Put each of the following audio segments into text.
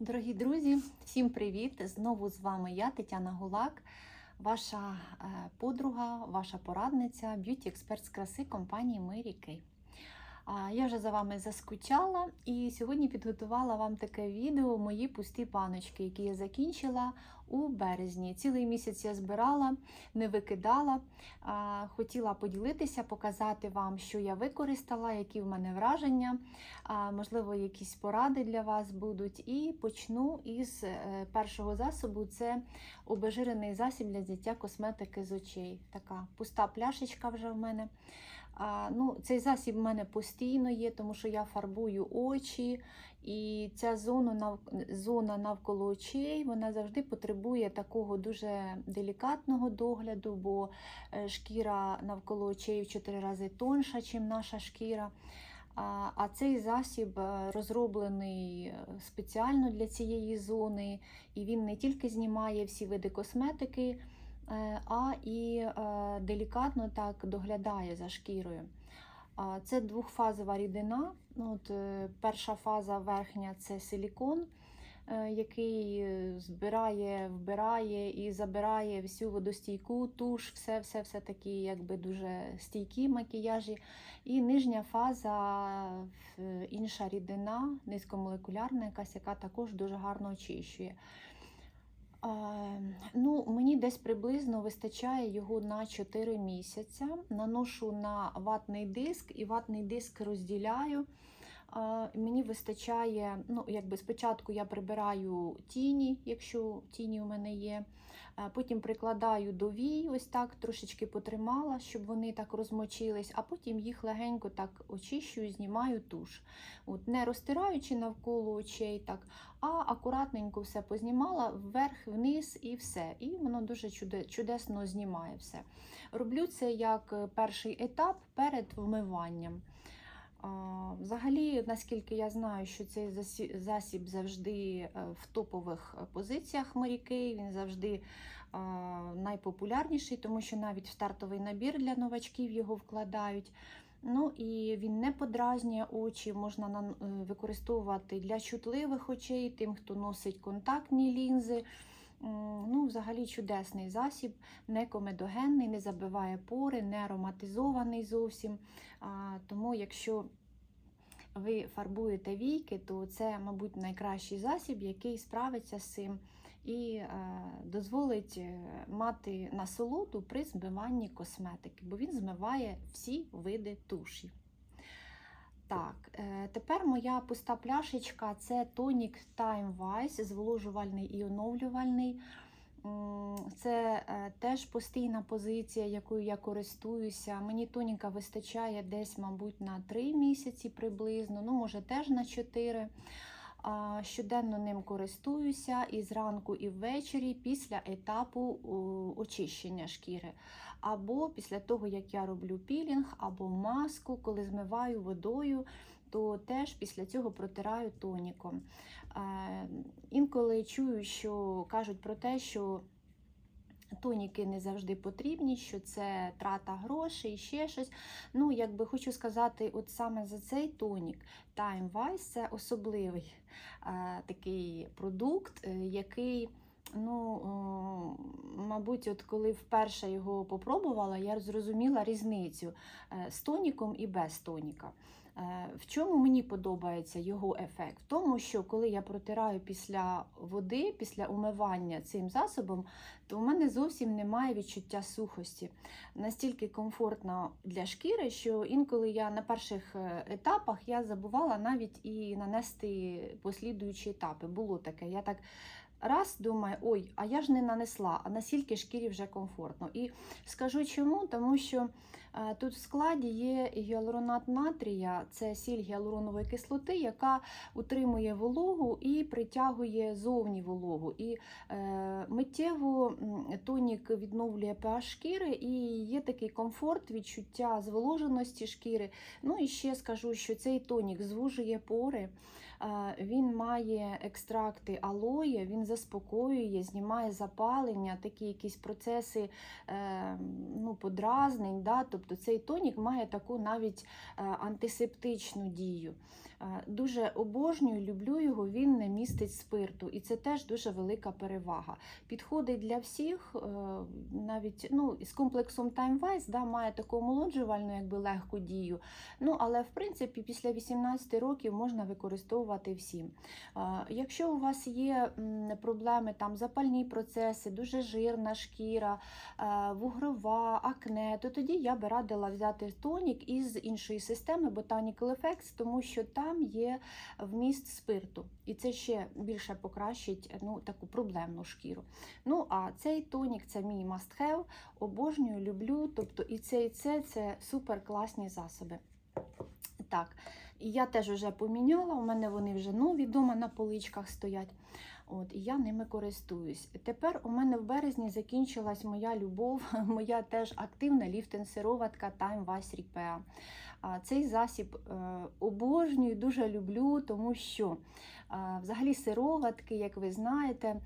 Дорогі друзі, всім привіт! Знову з вами я, Тетяна Гулак, ваша е, подруга, ваша порадниця, б'юті-експерт з краси компанії Мері Kay. Я вже за вами заскучала і сьогодні підготувала вам таке відео Мої пусті паночки, які я закінчила у березні. Цілий місяць я збирала, не викидала. Хотіла поділитися, показати вам, що я використала, які в мене враження, можливо, якісь поради для вас будуть. І почну із е, першого засобу: це обезжирений засіб для зняття косметики з очей. Така пуста пляшечка вже в мене. А, ну, Цей засіб в мене постійно є, тому що я фарбую очі, і ця зона нав... зона навколо очей вона завжди потребує такого дуже делікатного догляду, бо е, шкіра навколо очей в 4 рази тонша, ніж наша шкіра. А, а цей засіб е, розроблений е, спеціально для цієї зони, і він не тільки знімає всі види косметики. Е, а і е, делікатно так доглядає за шкірою. Це двохфазова рідина. От, е, Перша фаза верхня це силікон, який збирає, вбирає і забирає всю водостійку, туш, все все все такі якби дуже стійкі макіяжі. І нижня фаза інша рідина, низькомолекулярна, якась, яка також дуже гарно очищує. Ну, Мені десь приблизно вистачає його на 4 місяці. Наношу на ватний диск і ватний диск розділяю. Мені вистачає, ну, якби спочатку я прибираю тіні, якщо тіні у мене є. Потім прикладаю до вій, ось так трошечки потримала, щоб вони так розмочились, а потім їх легенько так очищую, знімаю туш. От, Не розтираючи навколо очей, так, а акуратненько все познімала вверх, вниз і все. І воно дуже чудесно знімає все. Роблю це як перший етап перед вмиванням. Взагалі, наскільки я знаю, що цей засіб завжди е, в топових позиціях моряки, він завжди найпопулярніший, тому що навіть в стартовий набір для новачків його вкладають. Ну і Він не подразнює очі, можна е, використовувати для чутливих очей, тим, хто носить контактні лінзи. Ну, Взагалі чудесний засіб, не комедогенний, не забиває пори, не ароматизований зовсім. Тому, якщо ви фарбуєте війки, то це, мабуть, найкращий засіб, який справиться з цим і е, дозволить е, мати насолоду при змиванні косметики, бо він змиває всі види туші. Так, е, тепер моя пуста пляшечка це тонік Time Wise, зволожувальний і оновлювальний. Це е, теж постійна позиція, якою я користуюся. Мені тоніка вистачає десь, мабуть, на 3 місяці приблизно, ну, може, теж на 4. Щоденно ним користуюся і зранку, і ввечері після етапу очищення шкіри. Або після того, як я роблю пілінг, або маску, коли змиваю водою, то теж після цього протираю тоніком. Інколи чую, що кажуть про те, що Тоніки не завжди потрібні, що це трата грошей ще щось. Ну, якби хочу сказати, от саме за цей тонік Time Wise це особливий е, такий продукт, е, який, ну, е, мабуть, от коли вперше його попробувала, я зрозуміла різницю е, з тоніком і без тоніка. Е, в чому мені подобається його ефект? В тому, що коли я протираю після води, після умивання цим засобом, то у мене зовсім немає відчуття сухості. Настільки комфортно для шкіри, що інколи я на перших етапах я забувала навіть і нанести послідуючі етапи. Було таке. Я так Раз думаю, ой, а я ж не нанесла, а настільки шкірі вже комфортно. І скажу чому, тому що е, тут в складі є гіалуронат натрія, це сіль гіалуронової кислоти, яка утримує вологу і притягує зовні вологу. І е, миттєво тонік відновлює pH шкіри і є такий комфорт, відчуття зволоженості шкіри. Ну і ще скажу, що цей тонік звужує пори. Він має екстракти алоє, він заспокоює, знімає запалення, такі якісь процеси е, ну, подразнень. Да? Тобто цей тонік має таку навіть е, антисептичну дію. Е, Дуже обожнюю, люблю його, він не містить спирту, і це теж дуже велика перевага. Підходить для всіх, е, навіть ну, з комплексом Time Wise, да, має таку омолоджувальну якби, легку дію. Ну, але в принципі після 18 років можна використовувати всім. Е, Якщо у вас є проблеми, там запальні процеси, дуже жирна шкіра, вугрова, акне, то тоді я би радила взяти тонік із іншої системи Botanical Effects, тому що там є вміст спирту, і це ще більше покращить ну, таку проблемну шкіру. Ну, а цей тонік це мій must have, обожнюю, люблю. Тобто і це, і це це супер класні засоби. Так, і я теж вже поміняла, у мене вони вже нові вдома на поличках стоять. От, і я ними користуюсь. Тепер у мене в березні закінчилась моя любов, моя теж активна ліфтинг-сироватка Time Vice Repair. Цей засіб е, обожнюю, дуже люблю, тому що взагалі сироватки, як ви знаєте,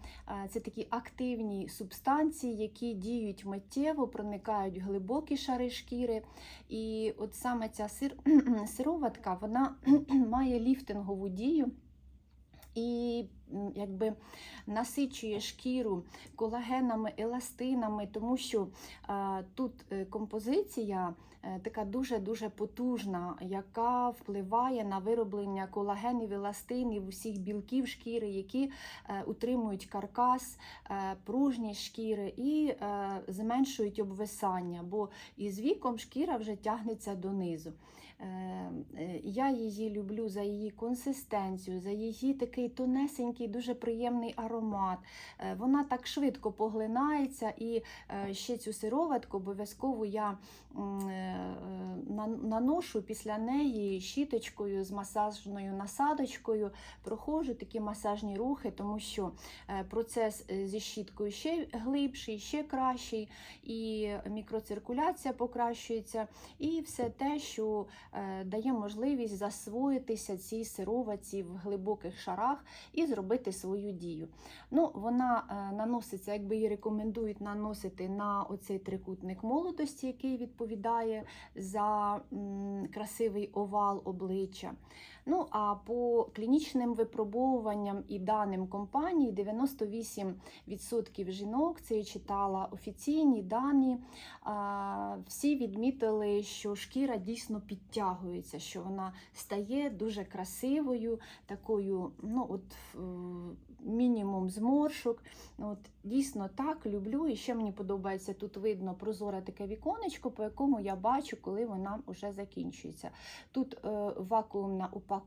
це такі активні субстанції, які діють миттєво, проникають в глибокі шари шкіри. І от саме ця сир... сироватка вона має ліфтингову дію. І якби насичує шкіру колагенами, еластинами, тому що е, тут е, композиція е, така дуже-дуже потужна, яка впливає на вироблення колагенів, еластинів, усіх білків шкіри, які е, утримують каркас, е, пружність шкіри і е, зменшують обвисання, бо із віком шкіра вже тягнеться донизу. Е, е, Я її люблю за її консистенцію, за її такий тонесенький, дуже приємний аромат. Е, Вона так швидко поглинається, і е, ще цю сироватку обов'язково я наношу після неї щіточкою з масажною насадочкою, проходжу такі масажні рухи, тому що процес зі щіткою ще глибший, ще кращий, і мікроциркуляція покращується, і все те, що дає можливість засвоїтися цій сироватці в глибоких шарах і зробити свою дію. Ну, Вона е, наноситься, якби її рекомендують наносити на оцей трикутник молодості, який відповідає за красивий овал обличчя. Ну, а по клінічним випробовуванням і даним компанії 98% жінок, це я читала офіційні дані, всі відмітили, що шкіра дійсно підтягується, що вона стає дуже красивою, такою, ну от е, мінімум зморшок. От, Дійсно так, люблю. І ще мені подобається, тут видно прозоре таке віконечко, по якому я бачу, коли вона вже закінчується. Тут е, вакуумна упаковка,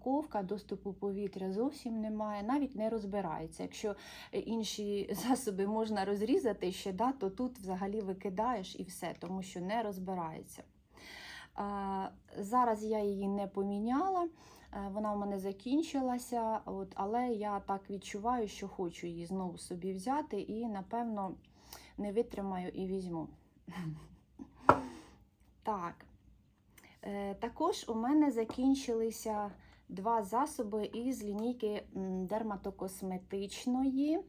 доступу повітря зовсім немає, навіть не розбирається. Якщо е, інші засоби можна розрізати ще, да, то тут взагалі викидаєш і все, тому що не розбирається. Зараз я її не поміняла. Е, Вона у мене закінчилася, от, але я так відчуваю, що хочу її знову собі взяти і, напевно, не витримаю і візьму. Так. Е, Також у мене закінчилися два засоби із лінійки дерматокосметичної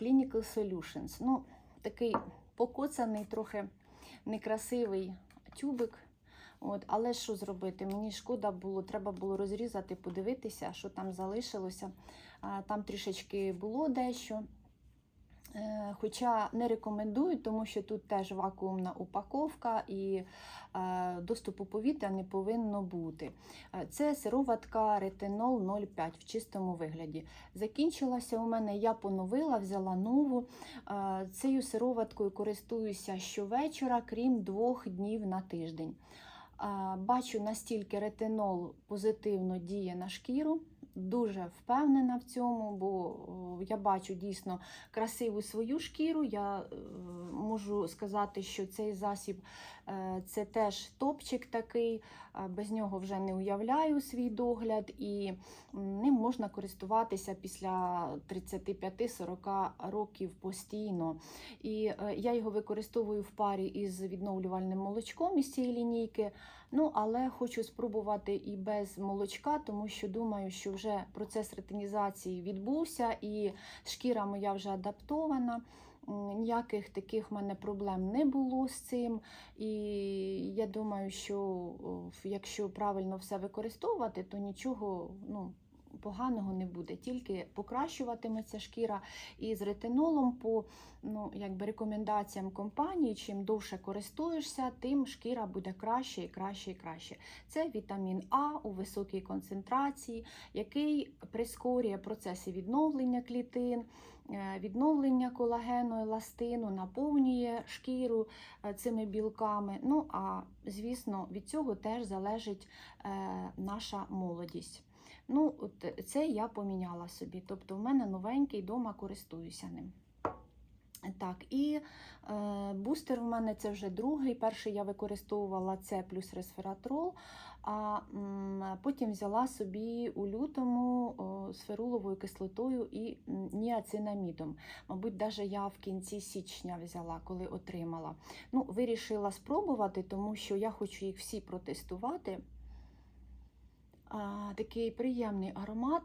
Clinical Solutions. Ну, такий покоцаний, трохи некрасивий тюбик. От, але що зробити? Мені шкода було, треба було розрізати, подивитися, що там залишилося. Там трішечки було дещо. Е, Хоча не рекомендую, тому що тут теж вакуумна упаковка і е, доступу повітря не повинно бути. Е, Це сироватка ретинол 0,5 в чистому вигляді. Закінчилася у мене, я поновила, взяла нову. Цією сироваткою користуюся щовечора, крім двох днів на тиждень. Бачу, настільки ретинол позитивно діє на шкіру. Дуже впевнена в цьому, бо я бачу дійсно красиву свою шкіру. Я е, можу сказати, що цей засіб е, це теж топчик такий, е, без нього вже не уявляю свій догляд, і ним можна користуватися після 35-40 років постійно. І я його використовую в парі із відновлювальним молочком із цієї лінійки. Ну, але хочу спробувати і без молочка, тому що думаю, що вже процес ретинізації відбувся, і шкіра моя вже адаптована. Ніяких таких в мене проблем не було з цим. І я думаю, що якщо правильно все використовувати, то нічого ну, поганого не буде. Тільки покращуватиметься шкіра. І з ретинолом по ну, якби рекомендаціям компанії, чим довше користуєшся, тим шкіра буде краще і краще і краще. Це вітамін А у високій концентрації, який прискорює процеси відновлення клітин, е, відновлення колагену, еластину, наповнює шкіру е, цими білками. Ну а звісно, від цього теж залежить е, наша молодість. Ну, от це я поміняла собі. Тобто, в мене новенький дома користуюся ним. Так, і е, бустер в мене це вже другий. Перший я використовувала це плюс ресвератрол, а м, потім взяла собі у лютому о, з кислотою і ніацинамідом. Мабуть, навіть я в кінці січня взяла, коли отримала. Ну, вирішила спробувати, тому що я хочу їх всі протестувати. А, такий приємний аромат.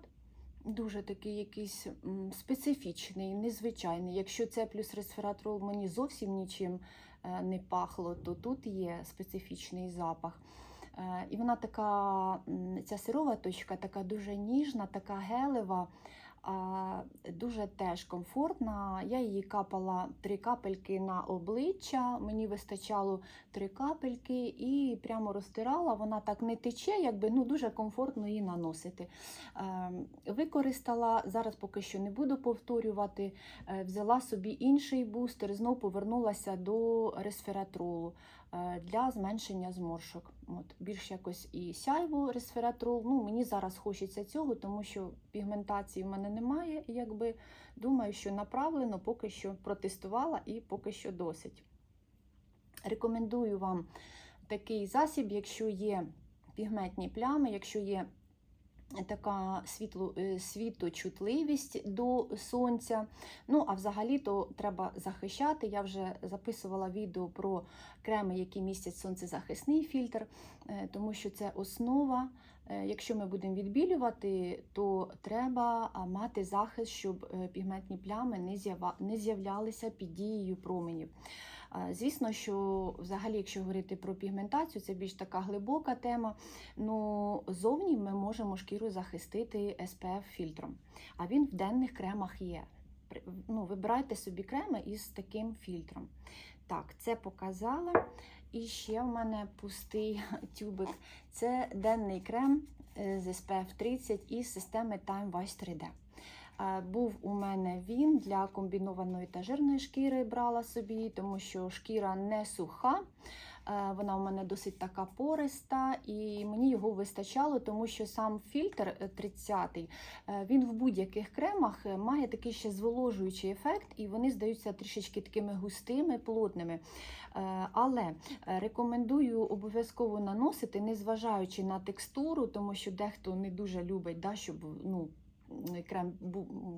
Дуже такий якийсь специфічний, незвичайний. Якщо це плюс ресвератрол мені зовсім нічим е, не пахло, то тут є специфічний запах. Е, І вона така, ця сирова точка, така дуже ніжна, така гелева, дуже теж комфортна. Я її капала три капельки на обличчя, мені вистачало три капельки і прямо розтирала. Вона так не тече, якби ну дуже комфортно її наносити. Е, Використала зараз, поки що не буду повторювати. е, Взяла собі інший бустер, знов повернулася до ресвератролу е, для зменшення зморшок. От, більш якось і сяйву ресвератрол. Ну, мені зараз хочеться цього, тому що пігментації в мене немає. і Якби думаю, що направлено, поки що протестувала і поки що досить. Рекомендую вам такий засіб, якщо є пігментні плями, якщо є така світло, е, світочутливість до сонця. Ну, а взагалі то треба захищати. Я вже записувала відео про креми, які містять сонцезахисний фільтр, е, тому що це основа. Е, Якщо ми будемо відбілювати, то треба мати захист, щоб пігментні плями не з'являлися під дією променів. Звісно, що взагалі, якщо говорити про пігментацію, це більш така глибока тема. Ну, зовні ми можемо шкіру захистити SPF фільтром, а він в денних кремах є. Ну, вибирайте собі креми із таким фільтром. Так, це показала. І ще в мене пустий тюбик. Це денний крем е, з SPF 30 із системи Time Wise 3D. Е, Був у мене він для комбінованої та жирної шкіри брала собі, тому що шкіра не суха. Е, Вона у мене досить така пориста, і мені його вистачало, тому що сам фільтр е, 30-й, е, він в будь-яких кремах має такий ще зволожуючий ефект, і вони здаються трішечки такими густими, плотними. Але рекомендую обов'язково наносити, незважаючи на текстуру, тому що дехто не дуже любить, да, щоб ну, крем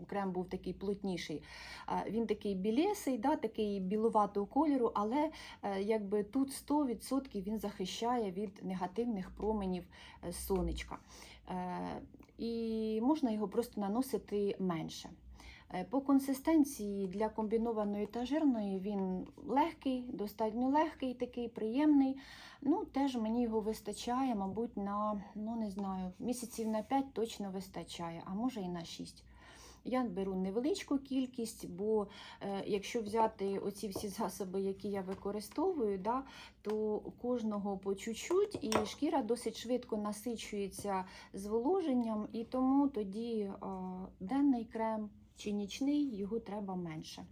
крем був такий плотніший. Він такий білесий, да, такий білуватого кольору, але е, якби тут 100% він захищає від негативних променів е, сонечка. Е, І можна його просто наносити менше. Е, По консистенції для комбінованої та жирної він легкий, достатньо легкий, такий приємний. Ну, теж мені його вистачає, мабуть, на ну не знаю, місяців на 5 точно вистачає, а може і на 6. Я беру невеличку кількість, бо е, якщо взяти оці всі засоби, які я використовую, да, то кожного по чуть-чуть, і шкіра досить швидко насичується зволоженням, і тому тоді е, денний крем чи нічний його треба менше.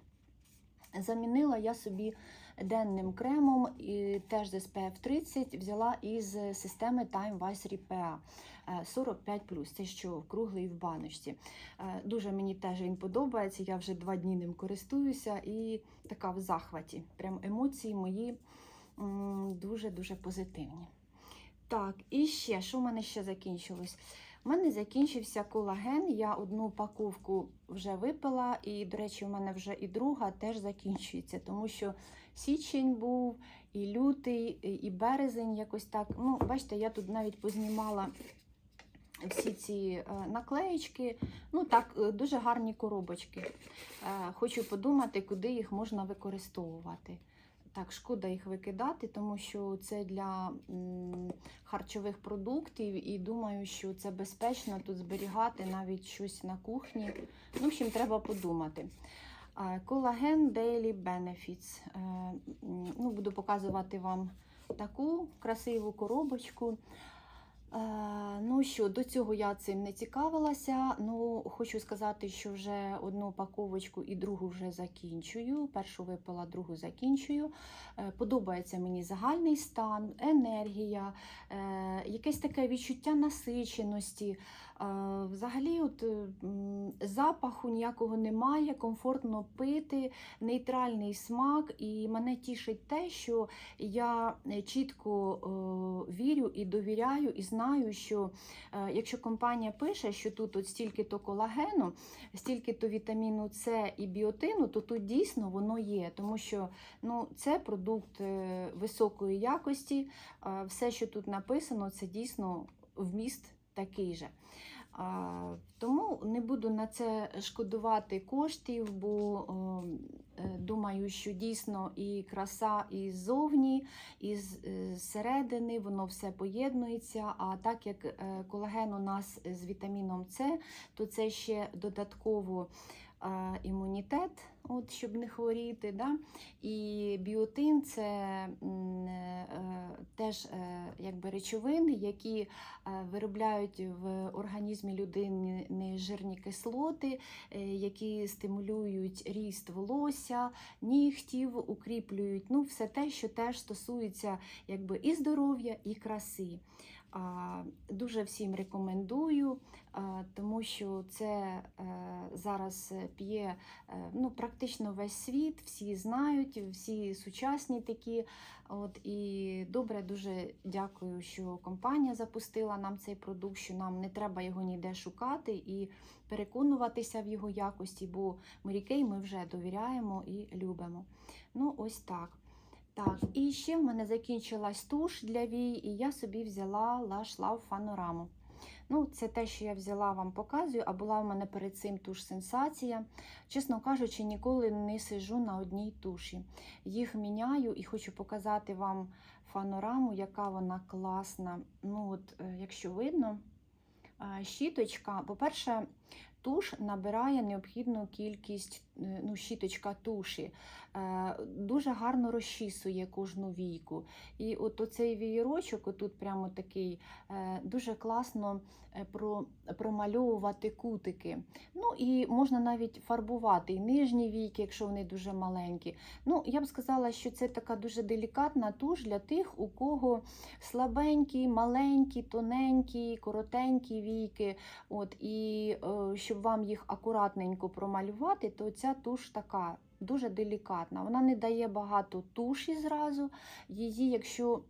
Замінила я собі денним кремом, і теж з SPF 30 взяла із системи Time Wise Repair е, 45 Це що круглий в баночці. Е, Дуже мені теж він подобається. Я вже два дні ним користуюся і така в захваті. Прям емоції мої дуже-дуже позитивні. Так, і ще, що в мене ще закінчилось? У мене закінчився колаген. Я одну упаковку вже випила, і, до речі, у мене вже і друга теж закінчується, тому що січень був, і лютий, і березень якось так. Ну, бачите, я тут навіть познімала всі ці е, наклеєчки. Ну так, е, дуже гарні коробочки. Е, Хочу подумати, куди їх можна використовувати. Так, шкода їх викидати, тому що це для харчових продуктів, і думаю, що це безпечно тут зберігати навіть щось на кухні. Ну, в общем, треба подумати. Колаген Daily Benefits. Е, Ну, буду показувати вам таку красиву коробочку. Е, Ну що, до цього я цим не цікавилася. Ну, хочу сказати, що вже одну упаковочку і другу вже закінчую. Першу випила, другу закінчую. Е, Подобається мені загальний стан, енергія, е, якесь таке відчуття насиченості. Взагалі, от, е, запаху ніякого немає, комфортно пити, нейтральний смак. І мене тішить те, що я е, чітко вірю і довіряю, і знаю, що е, якщо компанія пише, що тут от стільки-то колагену, стільки-то вітаміну С і біотину, то тут дійсно воно є, тому що ну, це продукт високої якості. Все, що тут написано, це дійсно вміст такий же. Тому не буду на це шкодувати коштів, бо е, думаю, що дійсно і краса і ззовні, і е, зсередини воно все поєднується. А так як е, колаген у нас з вітаміном С, то це ще додатково імунітет, от, щоб не хворіти. Да? І біотин це е, е, теж е, якби речовини, які виробляють в організмі людини жирні кислоти, які стимулюють ріст волосся, нігтів, укріплюють ну, все те, що теж стосується якби, і здоров'я, і краси. Дуже всім рекомендую, тому що це е, зараз п'є е, ну, практично весь світ, всі знають, всі сучасні такі. От, і добре, дуже дякую, що компанія запустила нам цей продукт, що нам не треба його ніде шукати і переконуватися в його якості, бо Морікей ми вже довіряємо і любимо. Ну, ось так. Так, і ще в мене закінчилась туш для вій, і я собі взяла Lush Love Фанораму. Ну, це те, що я взяла, вам показую, а була в мене перед цим туш сенсація. Чесно кажучи, ніколи не сижу на одній туші. Їх міняю і хочу показати вам фанораму, яка вона класна. Ну, от, е, якщо видно, е, щіточка, по-перше, туш набирає необхідну кількість, ну, щіточка туші, е, дуже гарно розчісує кожну війку. І от оцей вієрочок, отут прямо такий, е, дуже класно е, про, промальовувати кутики. Ну і можна навіть фарбувати і нижні війки, якщо вони дуже маленькі. Ну, я б сказала, що це така дуже делікатна туш для тих, у кого слабенькі, маленькі, тоненькі, коротенькі війки. От, і е, щоб вам їх акуратненько промалювати, то ця туш така дуже делікатна. Вона не дає багато туші зразу. Її, якщо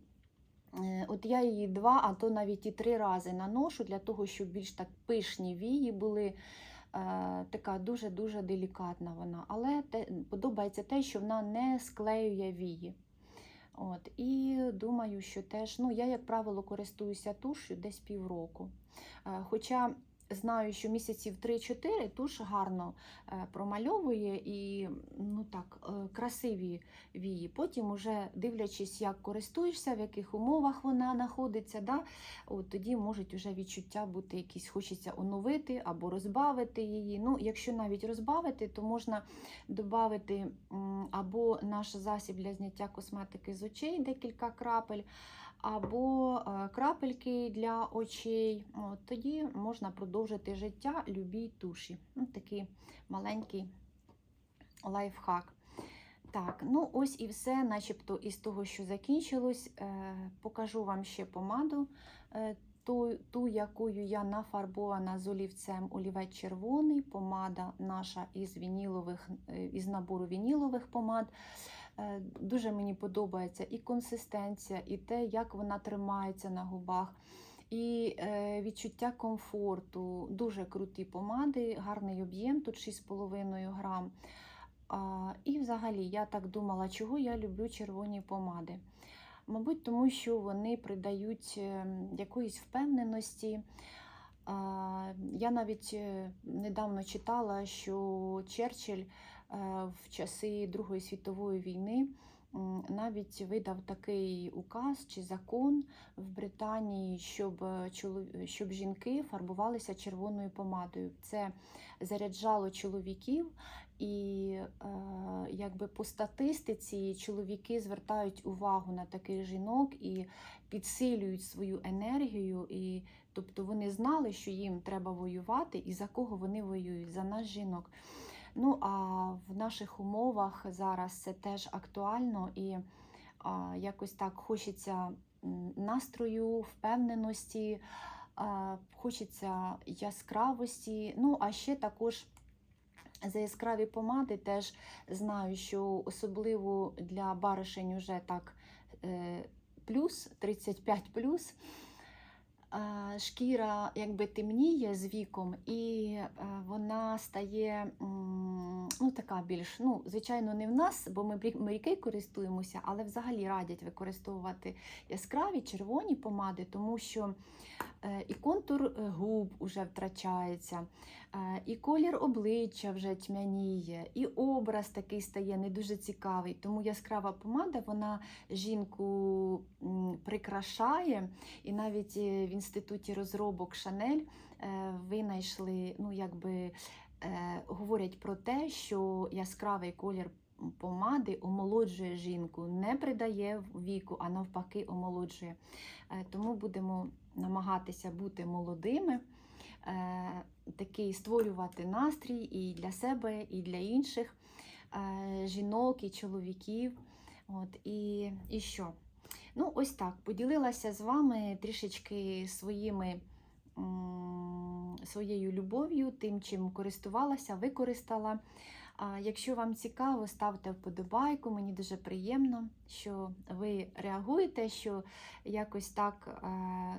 Е, От я її два, а то навіть і три рази наношу для того, щоб більш так пишні вії були. Е, така дуже-дуже делікатна вона. Але те, подобається те, що вона не склеює вії. От, і думаю, що теж, ну, я, як правило, користуюся тушю десь півроку. Е, Хоча знаю, що місяців 3-4 туш гарно е, промальовує і ну так, е, красиві вії. Потім, уже дивлячись, як користуєшся, в яких умовах вона знаходиться, да, от тоді можуть вже відчуття бути якісь, хочеться оновити або розбавити її. Ну, Якщо навіть розбавити, то можна додати або наш засіб для зняття косметики з очей, декілька крапель. Або е, крапельки для очей, От, тоді можна продовжити життя любій туші. Ну, такий маленький лайфхак. Так, ну ось і все, начебто із того, що закінчилось. Е, покажу вам ще помаду, е, ту, ту, якою я нафарбована з олівцем олівець червоний, помада наша із, вінілових, із набору вінілових помад. Е, Дуже мені подобається і консистенція, і те, як вона тримається на губах. І е, відчуття комфорту, дуже круті помади, гарний об'єм, тут 6,5 грам. І взагалі я так думала, чого я люблю червоні помади. Мабуть, тому що вони придають е, якоїсь впевненості. Я навіть недавно читала, що Черчилль в часи Другої світової війни навіть видав такий указ чи закон в Британії, щоб, е, щоб жінки фарбувалися червоною помадою. Це заряджало чоловіків, і е, якби по статистиці чоловіки звертають увагу на таких жінок і підсилюють свою енергію. І, тобто вони знали, що їм треба воювати, і за кого вони воюють, за нас жінок. Ну а в наших умовах зараз це теж актуально і а, якось так хочеться настрою, впевненості, а, хочеться яскравості. Ну, а ще також за яскраві помади теж знаю, що особливо для баришень уже так е, плюс, 35 плюс. Шкіра якби темніє з віком, і е, вона стає ну, така більш, ну, звичайно, не в нас, бо ми моряки користуємося, але взагалі радять використовувати яскраві червоні помади, тому що е, і контур е, губ уже втрачається, е, і колір обличчя вже тьмяніє, і образ такий стає не дуже цікавий. Тому яскрава помада вона жінку прикрашає. І навіть в інституті розробок Шанель винайшли, ну якби говорять про те, що яскравий колір помади омолоджує жінку, не придає віку, а навпаки, омолоджує. Е, Тому будемо намагатися бути молодими, е, такий створювати настрій і для себе, і для інших е, жінок і чоловіків. От, і, і що? Ну, ось так. Поділилася з вами трішечки своїми, своєю любов'ю, тим, чим користувалася, використала. Якщо вам цікаво, ставте вподобайку. Мені дуже приємно, що ви реагуєте, що якось так е,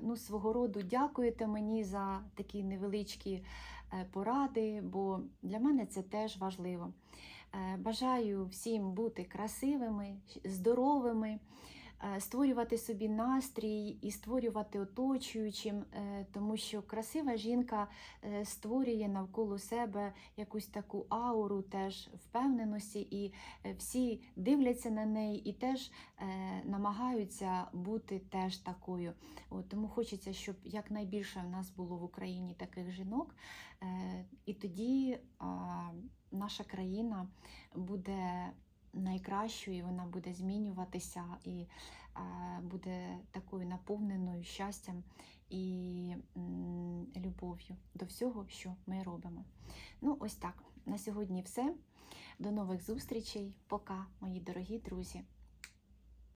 ну, свого роду дякуєте мені за такі невеличкі е, поради, бо для мене це теж важливо. Е, Бажаю всім бути красивими, здоровими, створювати собі настрій і створювати оточуючим, е, тому що красива жінка е, створює навколо себе якусь таку ауру теж впевненості, і е, всі дивляться на неї і теж е, намагаються бути теж такою. От, тому хочеться, щоб якнайбільше в нас було в Україні таких жінок, е, і тоді наша країна буде найкращою, вона буде змінюватися і а, буде такою наповненою щастям і любов'ю до всього, що ми робимо. Ну, ось так. На сьогодні все. До нових зустрічей. Пока, мої дорогі друзі.